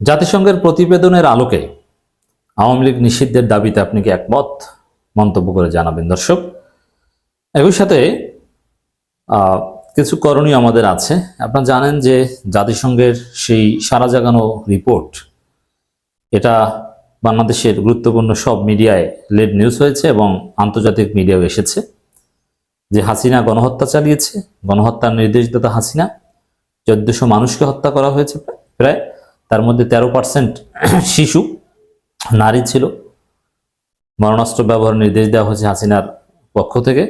জাতিসংঘের প্রতিবেদনের আলোকে আওয়ামী লীগ নিষিদ্ধের দাবিতে আপনি কি একমত? মন্তব্য করে জানাবেন দর্শক। একই সাথে কিছু করণীয় আমাদের আছে। আপনারা জানেন যে জাতিসংঘের সেই সারা জাগানো রিপোর্ট, এটা বাংলাদেশের গুরুত্বপূর্ণ সব মিডিয়ায় লেড নিউজ হয়েছে এবং আন্তর্জাতিক মিডিয়াও এসেছে যে হাসিনা গণহত্যা চালিয়েছে। গণহত্যার নির্দেশদাতা হাসিনা। চোদ্দশো মানুষকে হত্যা করা হয়েছে প্রায়। মধ্যে তেরো পার্সেন্ট শিশু, নারী ছিল। মরণাস্ত্র ব্যবহারের নির্দেশ দেওয়া হয়েছে হাসিনার পক্ষ থেকে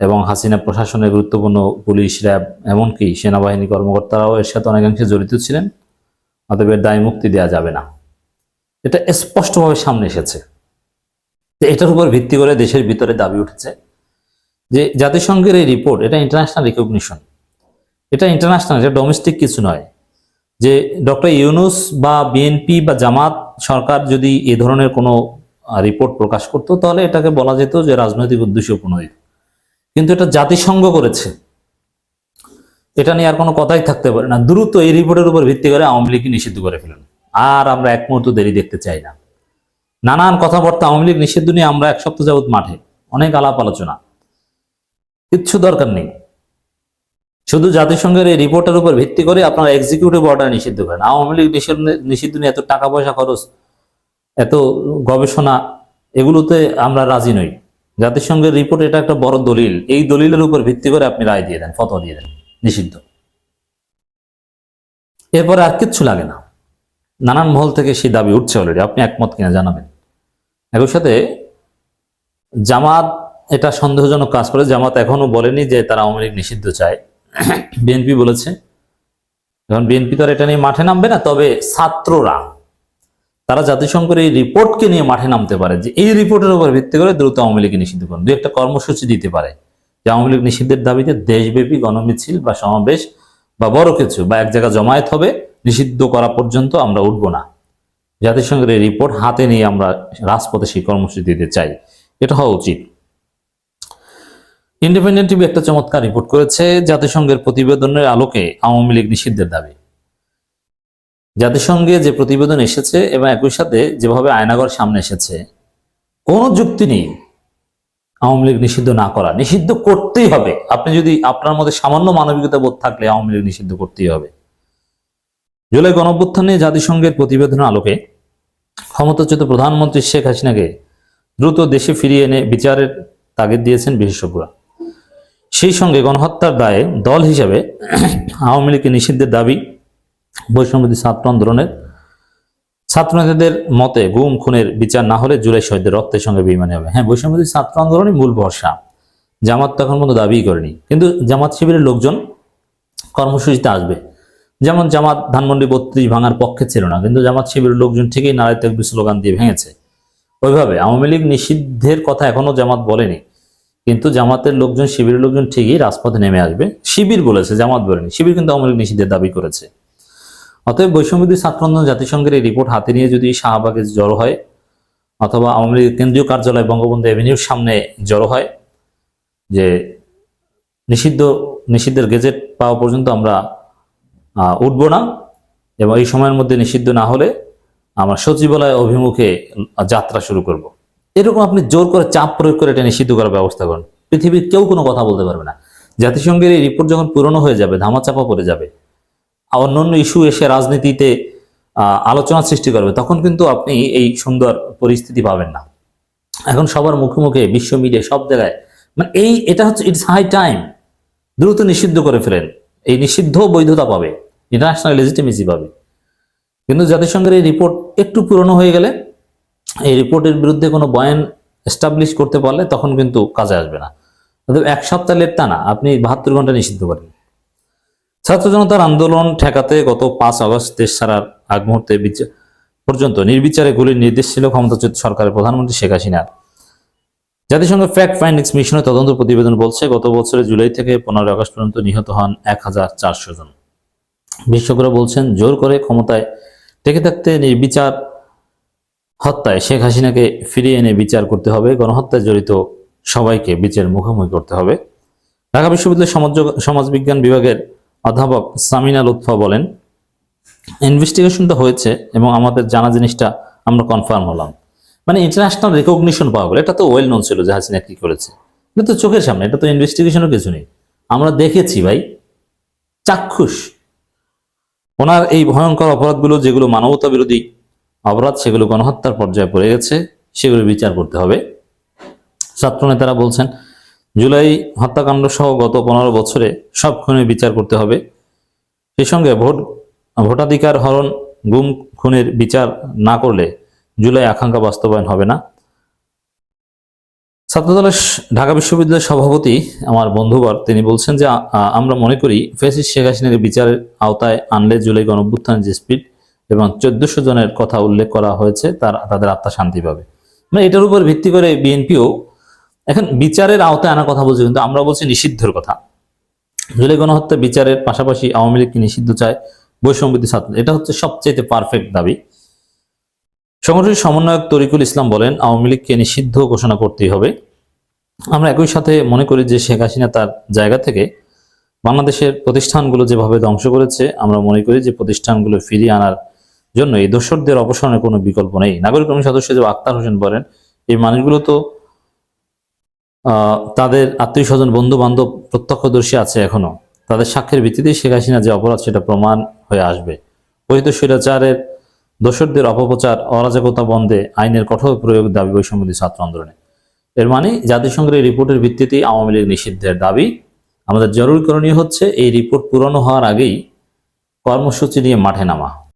এবং হাসিনা প্রশাসনের গুরুত্বপূর্ণ পুলিশ, র্যাব এমনকি সেনাবাহিনী কর্মকর্তারাও এর সাথে অনেকাংশে জড়িত ছিলেন। অতএব এর দায় মুক্তি দেওয়া যাবে না। এটা স্পষ্টভাবে সামনে এসেছে। এটার উপর ভিত্তি করে দেশের ভিতরে দাবি উঠেছে যে জাতিসংঘের এই রিপোর্ট এটা ইন্টারন্যাশনাল রিকগনিশন এটা ইন্টারন্যাশনাল এটা ডোমেস্টিক কিছু নয়। যে ডক্টর ইউনুস বা বিএনপি বা জামাত সরকার যদি এ ধরনের কোনো রিপোর্ট প্রকাশ করতো, তাহলে এটাকে বলা যেত যে রাজনৈতিক উদ্দেশ্য প্রণোদিত কিন্তু এটা জাতিসংঘ করেছে। এটা নিয়ে আর কোনো কথাই থাকতে পারে না। দ্রুত এই রিপোর্টের উপর ভিত্তি করে আওয়ামী লীগকে নিষিদ্ধ করে ফেলেন। আর আমরা এক মুহূর্ত দেরি দেখতে চাই না। নানান কথাবার্তা আওয়ামী লীগ নিষিদ্ধ নিয়ে আমরা এক সপ্তাহ যাবত মাঠে। অনেক আলাপ আলোচনা। কিচ্ছু দরকার নেই। শুধু জাতিসংঘের এই রিপোর্টের উপর ভিত্তি করে আপনারা এক্সিকিউটিভ অর্ডার নিষিদ্ধ করেন। আওয়ামী লীগ নিষিদ্ধ নিয়ে এত টাকা পয়সা খরচ, এত গবেষণা, এগুলোতে আমরা রাজি নই। জাতিসংঘের রিপোর্ট এটা একটা বড় দলিল। এই দলিলের উপর ভিত্তি করে আপনি রায় দিয়ে দেন, ফতোয়া দিয়ে দেন, নিষিদ্ধ। এরপরে আর কিচ্ছু লাগে না। নানান মহল থেকে সেই দাবি উঠছে অলরেডি আপনি একমত কিনা জানাবেন। একই সাথে জামাত এটা সন্দেহজনক কাজ করে, জামাত এখনও বলেনি যে তারা আওয়ামী লীগ নিষিদ্ধ চায়। বিএনপি বলেছে। এখন বিএনপি তো আর এটা নিয়ে মাঠে নামবে না, তবে ছাত্ররা, তারা জাতিসংঘের এই রিপোর্টকে নিয়ে মাঠে নামতে পারে যে এই রিপোর্টের উপর ভিত্তি করে দ্রুত আওয়ামী লীগকে নিষিদ্ধ করুন। দু একটা কর্মসূচি দিতে পারে যে আওয়ামী লীগ নিষিদ্ধের দাবিতে দেশব্যাপী গণমিছিল বা সমাবেশ বা বড় কিছু বা এক জায়গায় জমায়েত হবে, নিষিদ্ধ করা পর্যন্ত আমরা উঠবো না। জাতিসংঘের এই রিপোর্ট হাতে নিয়ে আমরা রাজপথে সেই কর্মসূচি দিতে চাই। এটা হওয়া উচিত। ইন্ডিপেন্ডেন্ট টিভি একটা চমৎকার রিপোর্ট করেছে, জাতিসংঘের প্রতিবেদনের আলোকে আওয়ামী লীগ নিষিদ্ধের দাবি। জাতিসংঘে যে প্রতিবেদন এসেছে এবং একই সাথে যেভাবে আয়নাগর সামনে এসেছে, কোনো যুক্তি নেই আওয়ামী লীগ নিষিদ্ধ না করা। নিষিদ্ধ করতেই হবে। আপনি যদি আপনার মধ্যে সামান্য মানবিকতা বোধ থাকলে আওয়ামী লীগ নিষিদ্ধ করতেই হবে। জুলাই গণঅভ্যুত্থানে জাতিসংঘের প্রতিবেদনের আলোকে ক্ষমতাচ্যুত প্রধানমন্ত্রী শেখ হাসিনাকে দ্রুত দেশে ফিরিয়ে এনে বিচারের তাগিদ দিয়েছেন বিশেষজ্ঞরা। সেই সঙ্গে গণহত্যার দায়ে দল হিসেবে আওয়ামী লীগকে নিষিদ্ধের দাবি বৈষম্যদী ছাত্র আন্দোলনের। ছাত্রনেতাদের মতে গুম, খুনের বিচার না হলে জুলাই শহীদদের রক্তের সঙ্গে বেইমানি হবে। হ্যাঁ বৈষম্যদী ছাত্র আন্দোলনই মূল ভরসা। জামাত তখন পর্যন্ত দাবিই করেনি। কিন্তু জামাত শিবিরের লোকজন কর্মসূচিতে আসবে। যেমন জামাত ধানমন্ডি বত্রিশ ভাঙার পক্ষে ছিল না, কিন্তু জামাত শিবিরের লোকজন ঠিকই নারায় তেকবি স্লোগান দিয়ে ভেঙেছে। ওইভাবে আওয়ামী লীগ নিষিদ্ধের কথা এখনও জামাত বলেনি। কিন্তু জামাতের লোকজন, শিবিরের লোকজন ঠিকই রাজপথে নেমে আসবে। শিবির বলেছে, জামাত বলেনি। শিবির কিন্তু আওয়ামী লীগ নিষিদ্ধের দাবি করেছে। অতএব বৈষম্যদী ছাত্র আন্দোলন জাতিসংঘের এই রিপোর্ট হাতে নিয়ে যদি শাহবাগে জড়ো হয়, অথবা আওয়ামী কেন্দ্রীয় কার্যালয় বঙ্গবন্ধু এভিনিউর সামনে জড়ো হয়, যে নিষিদ্ধ, নিষিদ্ধের গেজেট পাওয়া পর্যন্ত আমরা উঠবো না এবং এই সময়ের মধ্যে নিষিদ্ধ না হলে আমরা সচিবালয় অভিমুখে যাত্রা শুরু করব। এরকম আপনি জোর করে চাপ প্রয়োগ করে এটা নিষিদ্ধ করার ব্যবস্থা করেন। পৃথিবীর কেউ কোনো কথা বলতে পারবে না। জাতিসংঘের এই রিপোর্ট যখন পুরনো হয়ে যাবে, ধামাচাপা পড়ে যাবে অন্যান্য ইস্যু এসে রাজনীতিতে আলোচনা সৃষ্টি করবে, তখন কিন্তু আপনি এই সুন্দর পরিস্থিতি পাবেন না। এখন সবার মুখে মুখে, বিশ্ব মিডিয়া সব জায়গায় মানে এই, এটা হচ্ছে ইটস হাই টাইম দ্রুত নিষিদ্ধ করে ফেলেন। এই নিষিদ্ধ বৈধতা পাবে ইন্টারন্যাশনাল লেজিটিমেসি পাবে। কিন্তু জাতিসংঘের এই রিপোর্ট একটু পুরনো হয়ে গেলে এই রিপোর্টের বিরুদ্ধে কোনো বয়ান এস্টাবলিশ করতে পারলে তখন কিন্তু কাজে আসবে না। অতএব এক সপ্তাহ লেট তা না, আপনি বাহাত্তর ঘণ্টা নিষিদ্ধ করেন। ছাত্র জনতার আন্দোলন ঠেকাতে গত পাঁচ আগস্ট দেশ ছাড়ার আগ মুহূর্তে পর্যন্ত নির্বিচারে গুলির নির্দেশ ছিল ক্ষমতাচ্যুত সরকারের প্রধানমন্ত্রী শেখ হাসিনার। জাতিসংঘের ফ্যাক্ট ফাইন্ডিংস মিশনের তদন্ত প্রতিবেদন বলছে, গত বছরের জুলাই থেকে পনেরোই আগস্ট পর্যন্ত নিহত হন এক হাজার চারশো জন। বিশেষজ্ঞরা বলছেন, জোর করে ক্ষমতায় টেকে থাকতে নির্বিচার হত্যায় শেখ হাসিনাকে ফিরিয়ে এনে বিচার করতে হবে, গণহত্যায় জড়িত সবাইকে বিচারের মুখোমুখি করতে হবে। ঢাকা বিশ্ববিদ্যালয়ের সমাজ সমাজবিজ্ঞান বিভাগের অধ্যাপক সামিনা লুৎফা বলেন, ইনভেস্টিগেশনটা হয়েছে এবং আমাদের জানা জিনিসটা আমরা কনফার্ম হলাম। মানে ইন্টারন্যাশনাল রেকগনিশন পাওয়া গেল। এটা তো ওয়েল নোন ছিল যে হাসিনা কি করেছে। এটা তো চোখের সামনে, এটা তো ইনভেস্টিগেশনও কিছু নেই। আমরা দেখেছি ভাই, চাক্ষুষ। ওনার এই ভয়ঙ্কর অপরাধগুলো যেগুলো মানবতা বিরোধী অপরাধ, সেগুলো গণহত্যার পর্যায়ে পড়ে গেছে, সেগুলো বিচার করতে হবে। ছাত্র নেতারা বলছেন, জুলাই হত্যাকাণ্ড সহ গত পনেরো বছরে সব খুনের বিচার করতে হবে। সেই সঙ্গে ভোট, ভোটাধিকার হরণ, গুম খুনের বিচার না করলে জুলাই আকাঙ্ক্ষা বাস্তবায়ন হবে না। ছাত্রদলের ঢাকা বিশ্ববিদ্যালয়ের সভাপতি আমার বন্ধুবর তিনি বলছেন যে আমরা মনে করি, ফেসিস শেখ হাসিনাকে বিচারের আওতায় আনলে জুলাই গণঅভ্যুত্থানের যে স্পিড এবং চোদ্দশো জনের কথা উল্লেখ করা হয়েছে, তার, তাদের আত্মা শান্তি পাবে। মানে এটার উপর ভিত্তি করে বিএনপিও এখন বিচারের আওতায় আনার কথা বলছে, কিন্তু আমরা বলছি নিষিদ্ধের কথা। জুলাই গণহত্যা বিচারের পাশাপাশি আওয়ামী লীগকে নিষিদ্ধ চায়? বৈষম্যবিধি ছাত্র, এটা হচ্ছে সবচেয়ে পারফেক্ট দাবি। সংগঠনের সমন্বয়ক তরিকুল ইসলাম বলেন, আওয়ামী লীগকে নিষিদ্ধ ঘোষণা করতেই হবে। আমরা একই সাথে মনে করি যে শেখ হাসিনা তার জায়গা থেকে বাংলাদেশের প্রতিষ্ঠানগুলো যেভাবে ধ্বংস করেছে, আমরা মনে করি যে প্রতিষ্ঠানগুলো ফিরিয়ে আনার জন্য এই দোসরদের অপসারণের কোনো বিকল্প নেই। নাগরিক কমিটির সদস্য যে আক্তার হোসেন বলেন, এই মানুষগুলো তো তাদের আত্মীয় স্বজন বন্ধু বান্ধব প্রত্যক্ষদর্শী আছে এখনও। তাদের সাক্ষ্যের ভিত্তিতেই শেখ হাসিনা যে অপরাধ, সেটা প্রমাণ হয়ে আসবে। পরিত স্বৈরাচারের দোসরদের অপপ্রচার, অরাজকতা বন্ধে আইনের কঠোর প্রয়োগ দাবি বৈষম্যদী ছাত্র আন্দোলনে। এর মানে জাতিসংঘের এই রিপোর্টের ভিত্তিতেই আওয়ামী লীগ নিষিদ্ধের দাবি। আমাদের জরুরি করণীয় হচ্ছে, এই রিপোর্ট পুরনো হওয়ার আগেই কর্মসূচি নিয়ে মাঠে নামা।